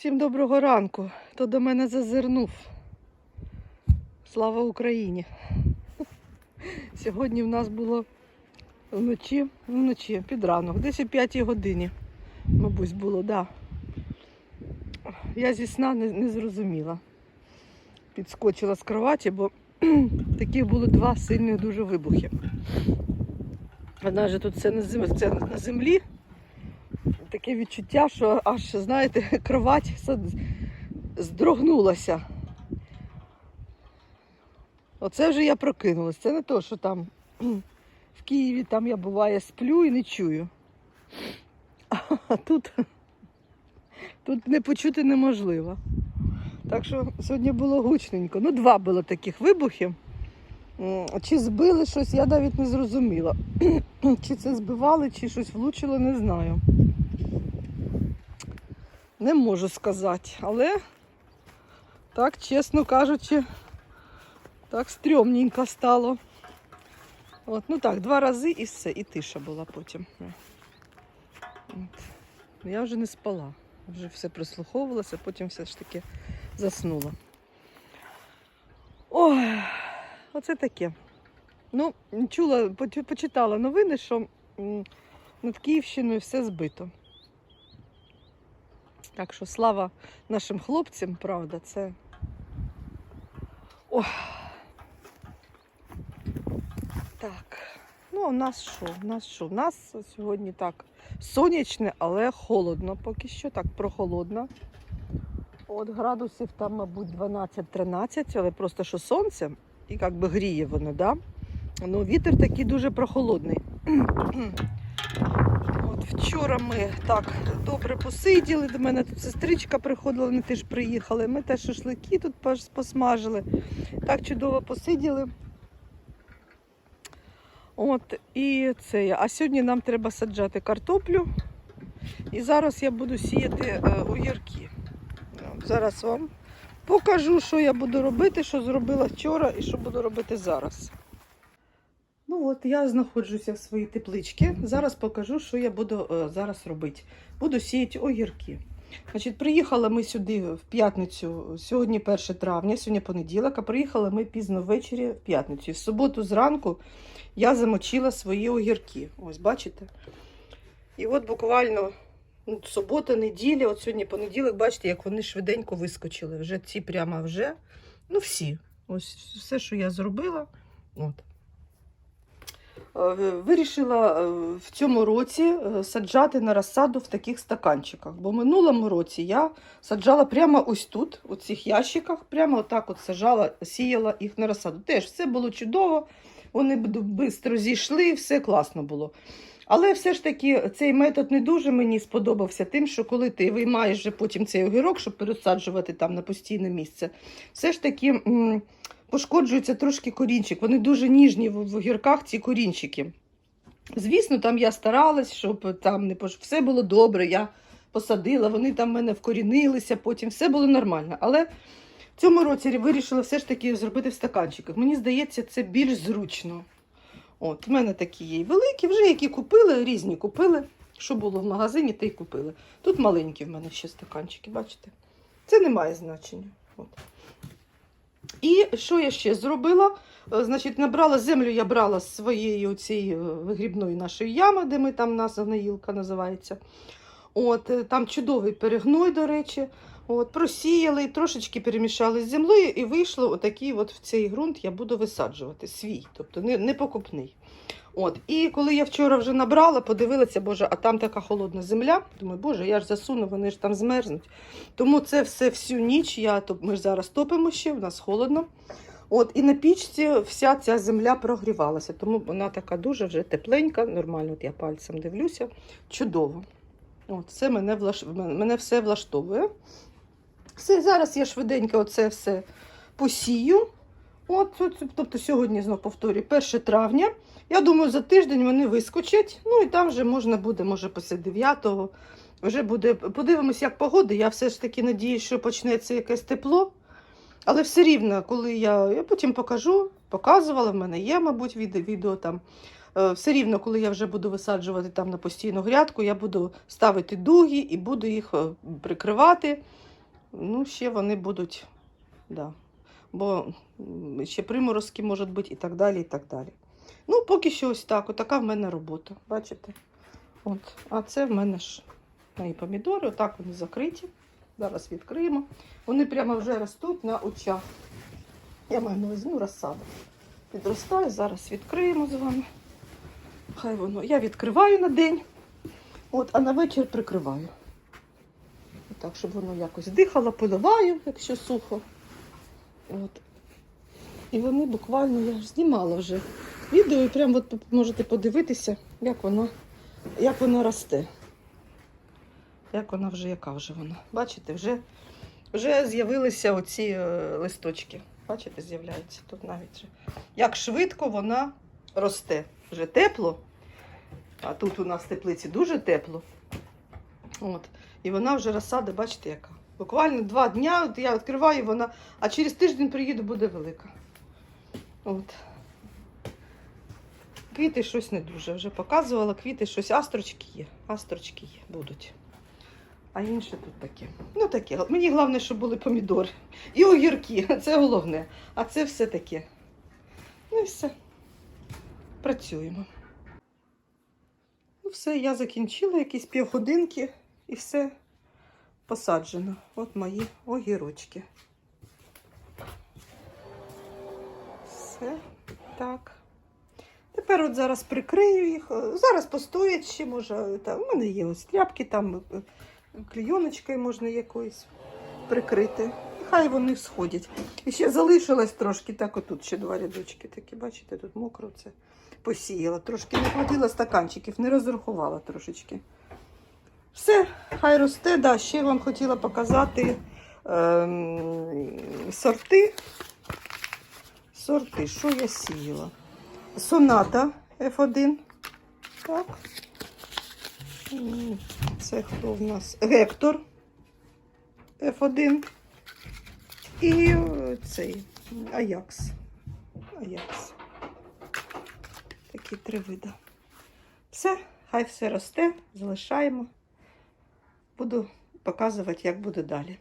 Всім доброго ранку. Хто до мене зазирнув. Слава Україні. Сьогодні в нас було вночі, вночі, під ранок, десь о 5 годині, мабуть, було, так. Да. Я зі сна не, не зрозуміла. Підскочила з кроваті, бо таких було два сильних дуже вибухи. Вона же тут все на землі. Таке відчуття, що аж, знаєте, кровать здрогнулася. Оце вже я прокинулась. Це не то, що там в Києві там я буває сплю і не чую. А тут, тут не почути неможливо. Так що сьогодні було гучненько. Ну, два було таких вибухів. М, Чи збили щось, я навіть не зрозуміла. Чи це збивали, чи щось влучило, не знаю. Не можу сказати, але так, чесно кажучи, так стрьомненько стало. От, ну так, два рази і все, і тиша була потім. От. Я вже не спала, вже все прислуховувалася, потім все ж таки заснула. Ой, оце таке. Ну, чула, почитала новини, що над Київщиною все збито. Так що слава нашим хлопцям, правда, це. Ох. Так. Ну, у нас що? У нас що? У нас сьогодні так сонячне, але холодно. Поки що так прохолодно. От градусів там, мабуть, 12-13, але просто що сонце і як би гріє воно, да? Ну, вітер такий дуже прохолодний. От вчора ми так добре посиділи. До мене тут сестричка приходила, вони теж приїхали. Ми теж шашлики тут посмажили. Так чудово посиділи. От, і це. А сьогодні нам треба саджати картоплю. І зараз я буду сіяти е, огірки. Зараз вам покажу, що я буду робити, що зробила вчора і що буду робити зараз. Ну от я знаходжуся в своїй тепличці. Зараз покажу, що я буду е, зараз робити. Буду сіяти огірки. Значить, приїхали ми сюди в п'ятницю, сьогодні 1 травня, сьогодні понеділок, а приїхали ми пізно ввечері в п'ятницю. І В суботу зранку я замочила свої огірки. Ось бачите? І от буквально ну, субота, неділя, от сьогодні понеділок, бачите, як вони швиденько вискочили. Вже ці прямо вже, ну всі. Ось все, що я зробила. От. Е, Вирішила е, в цьому році е, саджати на розсаду в таких стаканчиках. Бо в минулому році я саджала прямо ось тут, у цих ящиках, прямо отак от саджала, сіяла їх на розсаду. Теж все було чудово, вони швидко зійшли, все класно було. Але все ж таки цей метод не дуже мені сподобався тим, що коли ти виймаєш вже потім цей огірок, щоб пересаджувати там на постійне місце, все ж таки пошкоджується трошки корінчик. Вони дуже ніжні в, в огірках, ці корінчики. Звісно, там я старалась, щоб там не пош... все було добре. Я посадила, вони там в мене вкорінилися, потім все було нормально. Але в цьому році вирішила все ж таки зробити в стаканчиках. Мені здається, це більш зручно. От, в мене такі є великі, вже які купили, різні купили. Що було в магазині, те й купили. Тут маленькі в мене ще стаканчики, бачите? Це не має значення. От. І що я ще зробила? Е, Значить, набрала землю, я брала з своєї цієї вигрібної нашої ями, де ми там у нас гноїлка називається. От, е, там чудовий перегной, до речі. От, просіяли, трошечки перемішали з землею, і вийшло отакий от в цей ґрунт я буду висаджувати свій, тобто не, не покупний. От, і коли я вчора вже набрала, подивилася, боже, а там така холодна земля. Думаю, боже, я ж засуну, вони ж там змерзнуть. Тому це все всю ніч. Я, ми ж зараз топимо ще, в нас холодно. От, і на пічці вся ця земля прогрівалася, тому вона така дуже вже тепленька, нормально, от я пальцем дивлюся. Чудово. От, це мене, влаш... мене все влаштовує. Все, зараз я швиденько оце все посію. От, тобто сьогодні знову повторюю, 1 травня. Я думаю, за тиждень вони вискочать. Ну і там вже можна буде, може, після 9-го. Вже буде. Подивимось, як погода. Я все ж таки надіюсь, що почнеться якесь тепло. Але все рівно, коли я, я потім покажу, показувала, в мене є, мабуть, відео там. Е, Все рівно, коли я вже буду висаджувати там на постійну грядку, я буду ставити дуги і буду їх е, прикривати. Ну, ще вони будуть, да. бо ще приморозки можуть бути і так далі, і так далі. Ну, поки що ось так. Отака в мене робота. Бачите? От. А це в мене ж мої помідори, отак вони закриті. Зараз відкриємо. Вони прямо вже ростуть на очах. Я маю на увазі, ну, розсаду. Підростає, зараз відкриємо з вами. Хай воно. Я відкриваю на день, от, а на вечір прикриваю. Так, щоб воно якось дихало, поливаю, якщо сухо. От. І вони буквально, я ж знімала вже відео, і прямо от можете подивитися, як воно, як воно росте. Як вона вже, яка вже вона. Бачите, вже, вже з'явилися оці е, листочки. Бачите, з'являються тут навіть. Як швидко вона росте. Вже тепло. А тут у нас в теплиці дуже тепло. От. І вона вже розсада, бачите, яка. Буквально два дня от я відкриваю вона, а через тиждень приїду, буде велика. От. Квіти щось не дуже. Вже показувала, квіти щось, астрочки є. Астрочки є, будуть. А інше тут таке. Ну таке. Мені головне, щоб були помідори. І огірки. Це головне. А це все таке. Ну і все. Працюємо. Все, я закінчила якісь півгодинки і все посаджено. От мої огірочки. Все так. Тепер от зараз прикрию їх. Е, Зараз постоять ще, може. Там, у мене є ось тряпки, там е, клейоночкою можна якоюсь прикрити. Хай вони сходять. І ще залишилось трошки, так отут ще два рядочки такі, бачите, тут мокро це посіяла. Трошки не хватило стаканчиків, не розрахувала трошечки. Все, хай росте. Да, ще вам хотіла показати ем, сорти. Сорти, що я сіяла? Соната F1. Так. Це хто в нас? Гектор F1. І цей Аякс. Аякс. Такі три вида. Все, хай все росте, залишаємо. Буду показувати, як буде далі.